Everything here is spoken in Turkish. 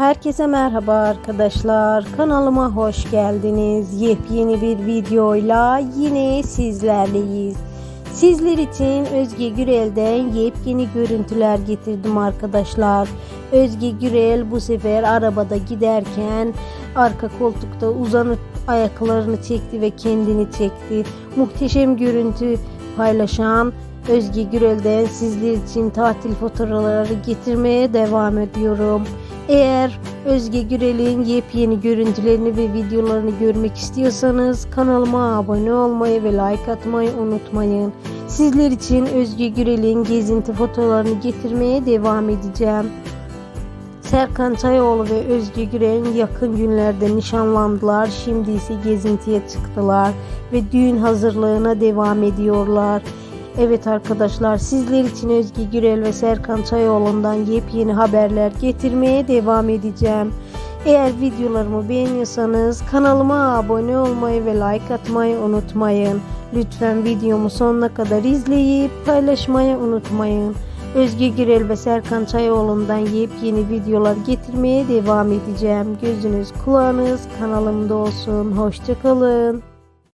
Herkese merhaba arkadaşlar. Kanalıma hoş geldiniz. Yepyeni bir videoyla yine sizlerleyiz. Sizler için Özge Gürel'den yepyeni görüntüler getirdim arkadaşlar. Özge Gürel bu sefer arabada giderken arka koltukta uzanıp ayaklarını çekti ve kendini çekti. Muhteşem görüntü paylaşan Özge Gürel'den sizler için tatil fotoğrafları getirmeye devam ediyorum. Eğer Özge Gürel'in yepyeni görüntülerini ve videolarını görmek istiyorsanız kanalıma abone olmayı ve like atmayı unutmayın. Sizler için Özge Gürel'in gezinti fotoğraflarını getirmeye devam edeceğim. Serkan Çayoğlu ve Özge Gürel yakın günlerde nişanlandılar. Şimdi ise gezintiye çıktılar ve düğün hazırlığına devam ediyorlar. Evet arkadaşlar sizler için Özge Gürel ve Serkan Çayoğlu'ndan yepyeni haberler getirmeye devam edeceğim. Eğer videolarımı beğeniyorsanız kanalıma abone olmayı ve like atmayı unutmayın. Lütfen videomu sonuna kadar izleyip paylaşmayı unutmayın. Özge Gürel ve Serkan Çayoğlu'ndan yepyeni videolar getirmeye devam edeceğim. Gözünüz kulağınız kanalımda olsun. Hoşçakalın.